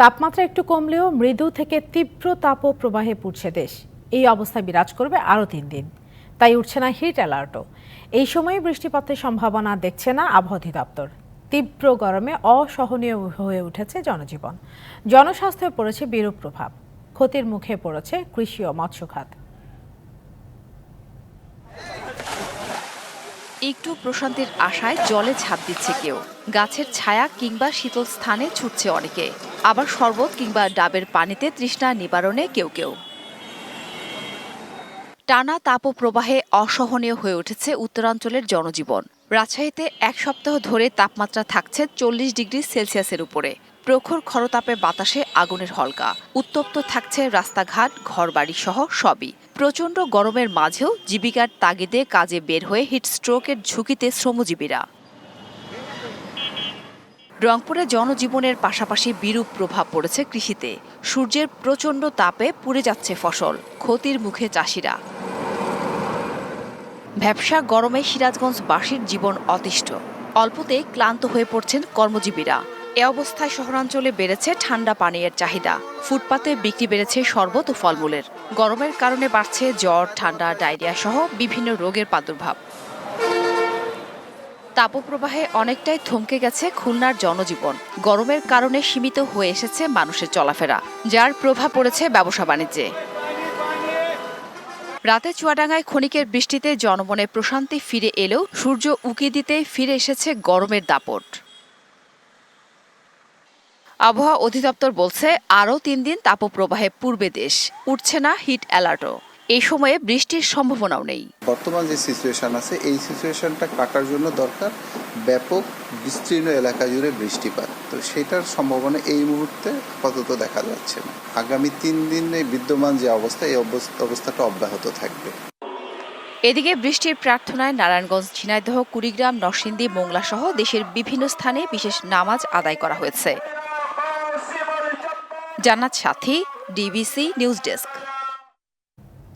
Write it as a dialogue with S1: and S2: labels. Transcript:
S1: তাপমাত্রা একটু কমলেও মৃদু থেকে তীব্র তাপ প্রবাহে পড়ছে দেশ। এই অবস্থা বিরাজ করবে আরও তিন দিন। তাই উঠছে না হিট অ্যালার্টও। এই সময়ে বৃষ্টিপাতের সম্ভাবনা দেখছে না আবহাওয়া অধিদপ্তর। তীব্র গরমে অসহনীয় হয়ে উঠেছে জনজীবন। জনস্বাস্থ্যে পড়েছে বিরূপ প্রভাব। ক্ষতির মুখে পড়েছে কৃষি ও মৎস্য খাত।
S2: একটু প্রশান্তির আশায় জলে ঝাঁপ দিচ্ছে কেউ। গাছের ছায়া কিংবা শীতল স্থানে ছুটছে অনেকে। আবার শরবত কিংবা ডাবের পানিতে তৃষ্ণা নিবারণে কেউ কেউ। টানা তাপপ্রবাহে অসহনীয় হয়ে উঠেছে উত্তরাঞ্চলের জনজীবন। রাজশাহীতে এক সপ্তাহ ধরে তাপমাত্রা থাকছে চল্লিশ ডিগ্রি সেলসিয়াসের উপরে। প্রখর খরতাপে বাতাসে আগুনের হলকা। উত্তপ্ত থাকছে রাস্তাঘাট, ঘরবাড়ি সহ সবই। প্রচণ্ড গরমের মাঝেও জীবিকার তাগিদে কাজে বের হয়ে হিট স্ট্রোকের ঝুঁকিতে শ্রমজীবীরা। রংপুরে জনজীবনের পাশাপাশি বিরূপ প্রভাব পড়েছে কৃষিতে। সূর্যের প্রচণ্ড তাপে পুড়ে যাচ্ছে ফসল, ক্ষতির মুখে চাষিরা। ভ্যাবসা গরমে সিরাজগঞ্জ সিরাজগঞ্জবাসীর জীবন অতিষ্ঠ। অল্পতেই ক্লান্ত হয়ে পড়ছেন কর্মজীবীরা। এ অবস্থায় শহরাঞ্চলে বেড়েছে ঠান্ডা পানীয়ের চাহিদা। ফুটপাতে বিক্রি বেড়েছে শরবত ও ফলমূলের। গরমের কারণে বাড়ছে জ্বর, ঠান্ডা ডায়রিয়া সহ বিভিন্ন রোগের প্রাদুর্ভাব। তাপপ্রবাহে অনেকটাই থমকে গেছে খুলনার জনজীবন। গরমের কারণে সীমিত হয়ে এসেছে মানুষের চলাফেরা, যার প্রভাব পড়েছে ব্যবসা বাণিজ্যে। রাতে চুয়াডাঙ্গায় ক্ষণিকের বৃষ্টিতে জনমনে প্রশান্তি ফিরে এলেও সূর্য উকি দিতে ফিরে এসেছে গরমের দাপট। আবহাওয়া অধিদপ্তর বলছে, আরও তিন দিন তাপপ্রবাহে পূর্বে দেশ, উঠছে না হিট অ্যালার্টও। এই সময়ে বৃষ্টির সম্ভাবনাও নেই।
S3: বর্তমান যে সিচুয়েশন আছে এই সিচুয়েশনটা কাটার জন্য দরকার ব্যাপক বিস্তীর্ণ এলাকা জুড়ে বৃষ্টিপাত। তো সেটার সম্ভাবনা এই মুহূর্তে আপাতত দেখা যাচ্ছে না। আগামী তিন দিনে বিদ্যমান যে অবস্থা এই অবস্থা- অবস্থাটা অব্যাহত থাকবে।
S2: এদিকে বৃষ্টির প্রার্থনায় নারায়ণগঞ্জ ঝিনাইদহ কুড়িগ্রাম নরসিংদী মোংলা সহ দেশের বিভিন্ন স্থানে বিশেষ নামাজ আদায় করা হয়েছে। জান্নাত সাথী ডিবিসি নিউজ ডেস্ক।